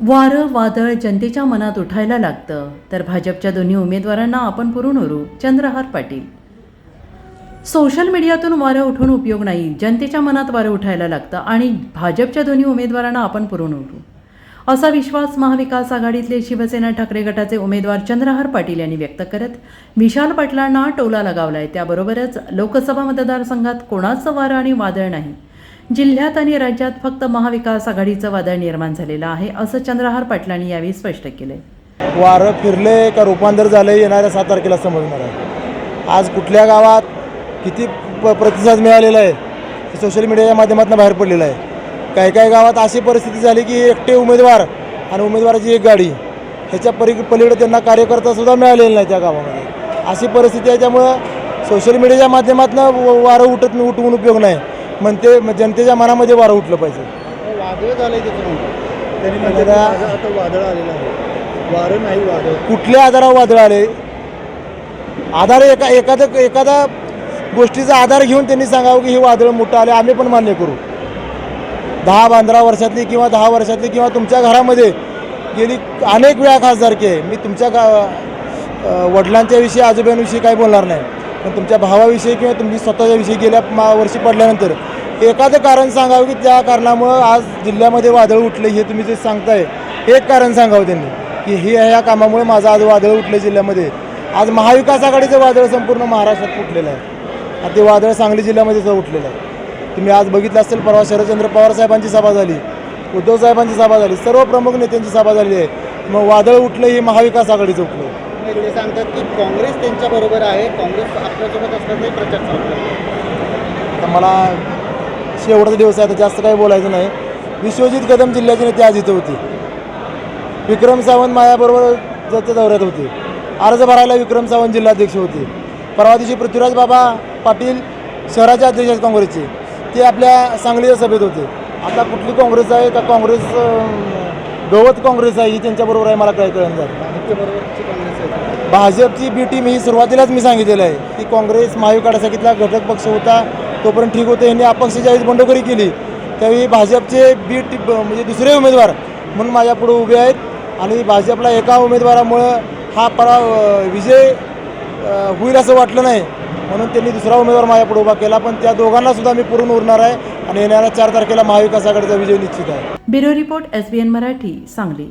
वारं वादळ जनतेच्या मनात उठायला लागतं. तर भाजपच्या दोन्ही उमेदवारांना आपण पुरून उरू. चंद्रहार पाटील. सोशल मीडियातून वारं उठून उपयोग नाही. जनतेच्या मनात वारं उठायला लागतं आणि भाजपच्या दोन्ही उमेदवारांना आपण पुरून उरू. असा विश्वास महाविकास आघाडीतले शिवसेना ठाकरे गटाचे उमेदवार चंद्रहार पाटील यांनी व्यक्त करत विशाल पाटलांना टोला लगावलाय. त्याबरोबरच लोकसभा मतदारसंघात कोणाचं वारं आणि वादळ नाही? जिल्ह्यात आणि राज्यात फक्त महाविकास आघाडीचं वादळ निर्माण झालेलं आहे असं चंद्रहार पाटलांनी यावेळी स्पष्ट केलंय. वारं फिरले का रूपांतर झालं येणाऱ्या सात तारखेला समजणार आहे. आज कुठल्या गावात किती प प्रतिसाद मिळालेला आहे हे सोशल मीडियाच्या माध्यमातून बाहेर पडलेलं आहे. काही काही गावात अशी परिस्थिती झाली की एकटे उमेदवार आणि उमेदवाराची एक गाडी ह्याच्या परी पलीकडे त्यांना कार्यकर्तासुद्धा मिळालेलं नाही त्या गावामध्ये. अशी परिस्थिती आहे त्यामुळं सोशल मीडियाच्या माध्यमातून वारं उठत उठवून उपयोग नाही. म्हणते म- जनतेच्या मनामध्ये वारं उठलं पाहिजे. वादळ झालंय त्याचं म्हणतो त्यांनी म्हणजे म्हणजे आता- वादळ आलेलं आहे. वारं नाही वादळ. कुठल्या आधारावर वादळ आले? आधार एका एखादं एखादा गोष्टीचा आधार घेऊन त्यांनी सांगावं की हे वादळ मोठं आले आम्ही पण मान्य करू. दहा पंधरा वर्षातली किंवा दहा वर्षातली किंवा तुमच्या घरामध्ये गेली अनेक वेळा खासदारकी आहे. मी तुमच्या गा अं, वडिलांच्या विषयी आजोबांविषयी काही बोलणार नाही. पण तुमच्या भावाविषयी किंवा तुमची स्वतःच्या विषयी गेल्या मा वर्षी पडल्यानंतर एखादं कारण सांगावं की त्या कारणामुळं आज जिल्ह्यामध्ये वादळ उठले हे तुम्ही जे सांगताय एक कारण सांगावं त्यांनी की हे ह्या कामामुळे माझं आज वादळ उठलं जिल्ह्यामध्ये. आज महाविकास आघाडीचं वादळ संपूर्ण महाराष्ट्रात उठलेलं आहे. आणि ते वादळ सांगली जिल्ह्यामध्ये उठलेलं आहे. तुम्ही आज बघितलं असेल परवा शरदचंद्र पवार साहेबांची सभा झाली उद्धव साहेबांची सभा झाली सर्व प्रमुख नेत्यांची सभा झाली आहे. मग वादळ उठलं हे महाविकास आघाडीचं उठलं. वेगळे सांगतात की काँग्रेस त्यांच्या बरोबर आहे काँग्रेस आपल्यासोबत असल्याचाही प्रचार चालू आहे. आता मला शेवटचा दिवस आहे तर जास्त काही बोलायचं नाही. विश्वजित कदम जिल्ह्याचे नेते आज इथे होते. विक्रम सावंत माझ्याबरोबर जत्या दौऱ्यात होते. अर्ज भरायला विक्रम सावंत जिल्हाध्यक्ष होते. परवा दिवशी पृथ्वीराज बाबा पाटील शहराचे अध्यक्ष आहेत काँग्रेसचे. ते आपल्या सांगलीच्या सभेत होते. आता कुठली काँग्रेस आहे का काँग्रेस गवत काँग्रेस आहे ही त्यांच्याबरोबर आहे मला काय कळलं जात भाजपची बी टीम ही सुरुवातीलाच मी सांगितलेलं आहे की काँग्रेस महाविकासाकीतला घटक पक्ष होता तोपर्यंत ठीक होतं. यांनी अपक्ष ज्यावेळी बंडखोरी केली. त्यावेळी भाजपचे बी टी म्हणजे दुसरे उमेदवार म्हणून माझ्या पुढे उभे आहेत. आणि भाजपला एका उमेदवारामुळं हा परा विजय होईल असं वाटलं नाही. म्हणून त्यांनी दुसरा उमेदवार माझ्या पुढे उभा केला. पण त्या दोघांना सुद्धा मी पुरून उरणार आहे. आणि येणाऱ्या चार तारखेला महाविकास आघाडीचा विजय निश्चित आहे. Bureau report S Marathi Sangli.